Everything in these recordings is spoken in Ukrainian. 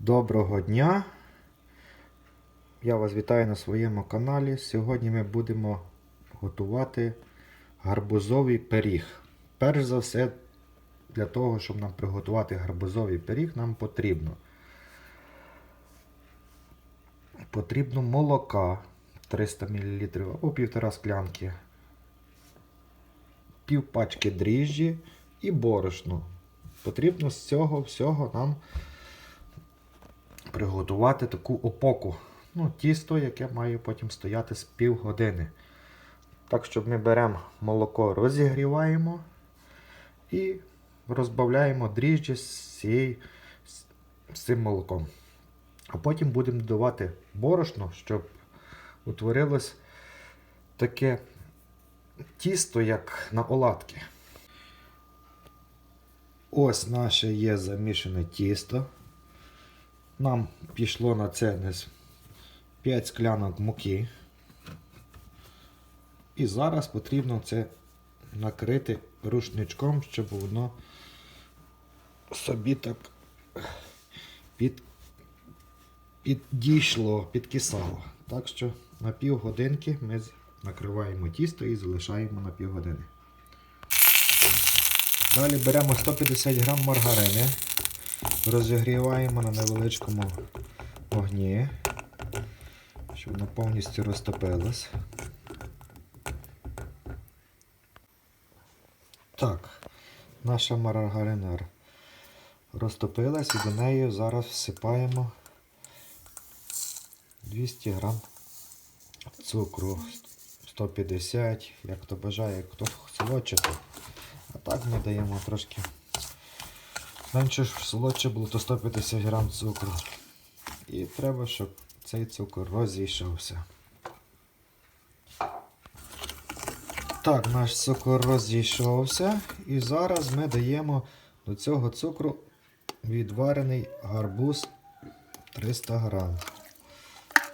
Доброго дня! Я вас вітаю на своєму каналі. Сьогодні ми будемо готувати гарбузовий пиріг. Перш за все, для того, щоб нам приготувати гарбузовий пиріг, нам потрібно потрібно молока 300 мл або півтора склянки, пів пачки дріжджі і борошно. Потрібно з цього всього нам приготувати таку опоку. Ну, тісто, яке має потім стояти з півгодини. Так, щоб ми беремо молоко, розігріваємо і розбавляємо дріжджі з, цією, з, з цим молоком. А потім будемо додавати борошно, щоб утворилось таке тісто, як на оладки. Ось наше є замішане тісто. Нам пішло на це десь 5 склянок муки. І зараз потрібно це накрити рушничком, щоб воно собі так під, підійшло, підкисало. Так що на півгодинки ми накриваємо тісто і залишаємо на півгодини. Далі беремо 150 грам маргарини, розігріваємо на невеличкому вогні, щоб вона повністю розтопилась. Так, наша маргарина розтопилась і до неї зараз всипаємо 200 грам цукру, 150, як хто бажає, хто солодше. А так ми даємо трошки менше ж солодше було, то 150 грам цукру. І треба, щоб цей цукор розійшовся. Так, наш цукор розійшовся. І зараз ми даємо до цього цукру відварений гарбуз 300 грам.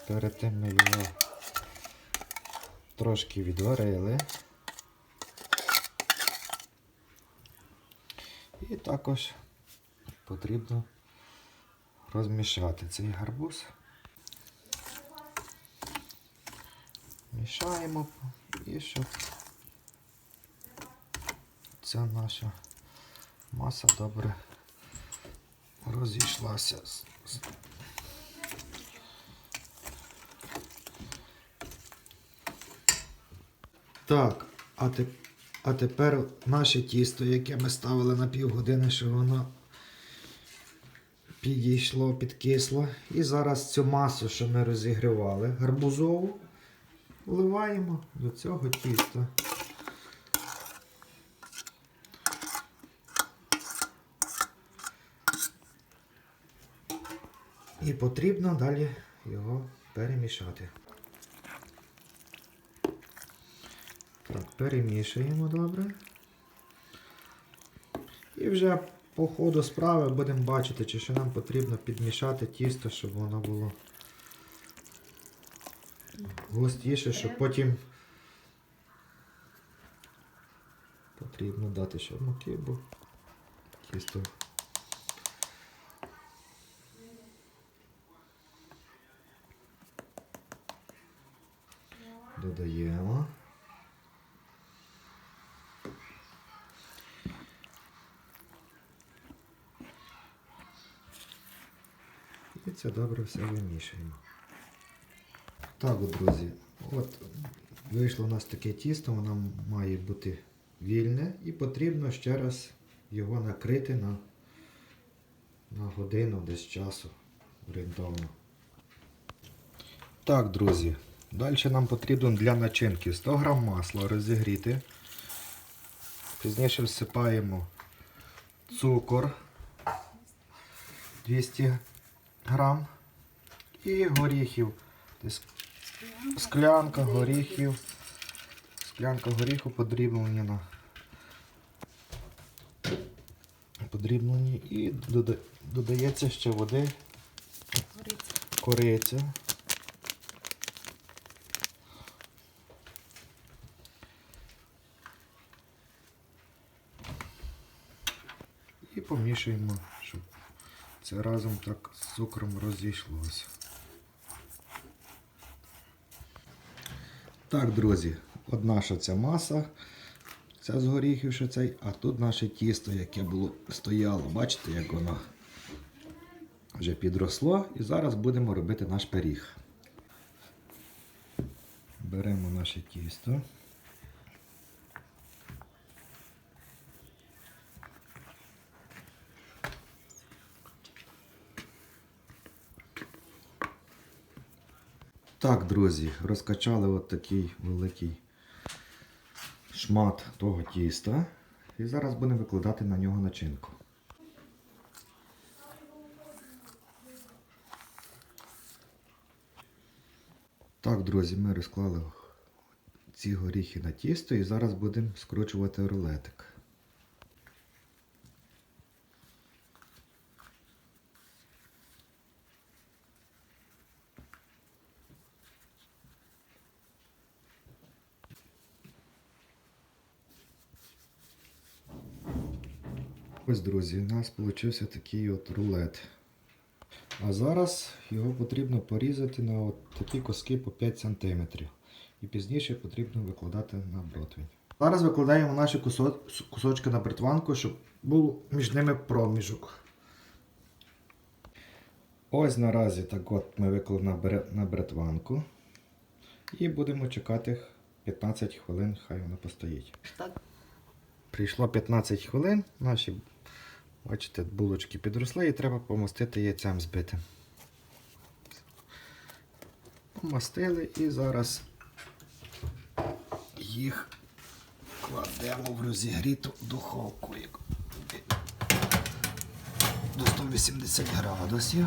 Перед тим ми його трошки відварили. І також потрібно розмішати цей гарбуз. Мішаємо і щоб ця наша маса добре розійшлася. Так, а тепер наше тісто, яке ми ставили на півгодини, щоб воно підійшло, підкисло. І зараз цю масу, що ми розігрівали, гарбузову, вливаємо до цього тіста. І потрібно далі його перемішати. Так, перемішуємо добре. І вже по ходу справи будемо бачити, чи що нам потрібно підмішати тісто, щоб воно було густіше, щоб потім потрібно дати ще муки, бо тісто. Додаємо. І це добре все вимішуємо. Так, друзі, от вийшло у нас таке тісто, воно має бути вільне і потрібно ще раз його накрити на, на годину десь часу орієнтовно. Так, друзі, далі нам потрібно для начинки 100 г масла розігріти. Пізніше всипаємо цукор 200 грам і горіхів. Десь склянка горіхів. Склянка горіху подрібнені на подрібнені і дода- додається ще води, кориця. І помішуємо, це разом так з цукром розійшлося. Так, друзі, от наша ця маса, ця з горіхів ще цей, а тут наше тісто, яке було стояло. Бачите, як воно вже підросло. І зараз будемо робити наш пиріг. Беремо наше тісто. Так, друзі, розкачали от такий великий шмат того тіста. І зараз будемо викладати на нього начинку. Так, друзі, ми розклали ці горіхи на тісто і зараз будемо скручувати рулетик. Ось, друзі, у нас вийшов такий от рулет. А зараз його потрібно порізати на от такі коски по 5 см. І пізніше потрібно викладати на бротвень. Зараз викладаємо наші кусочки на бритванку, щоб був між ними проміжок. Ось наразі так от ми виклали на, бритванку. І будемо чекати 15 хвилин, хай воно постоїть. Так. Прийшло 15 хвилин, наші, бачите, булочки підросли і треба помастити яйцем збитим. Помастили і зараз їх кладемо в розігріту духовку до 180 градусів.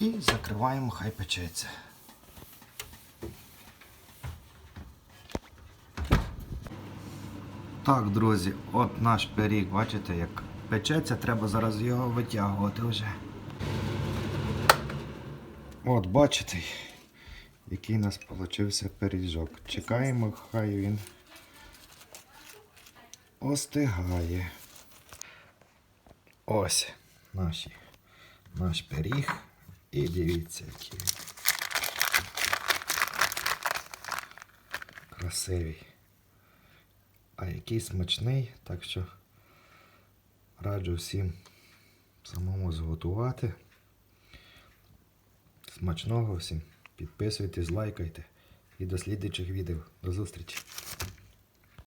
І закриваємо, хай печеться. Так, друзі, от наш пиріг, бачите, як печеться, треба зараз його витягувати вже. От, бачите, який у нас получився пиріжок. Чекаємо, хай він остигає. Ось наші, наш пиріг. І дивіться, який. Красивий. А який смачний, так що раджу всім самому зготувати. Смачного всім. Підписуйтесь, лайкайте і до слідуючих відео. До зустрічі!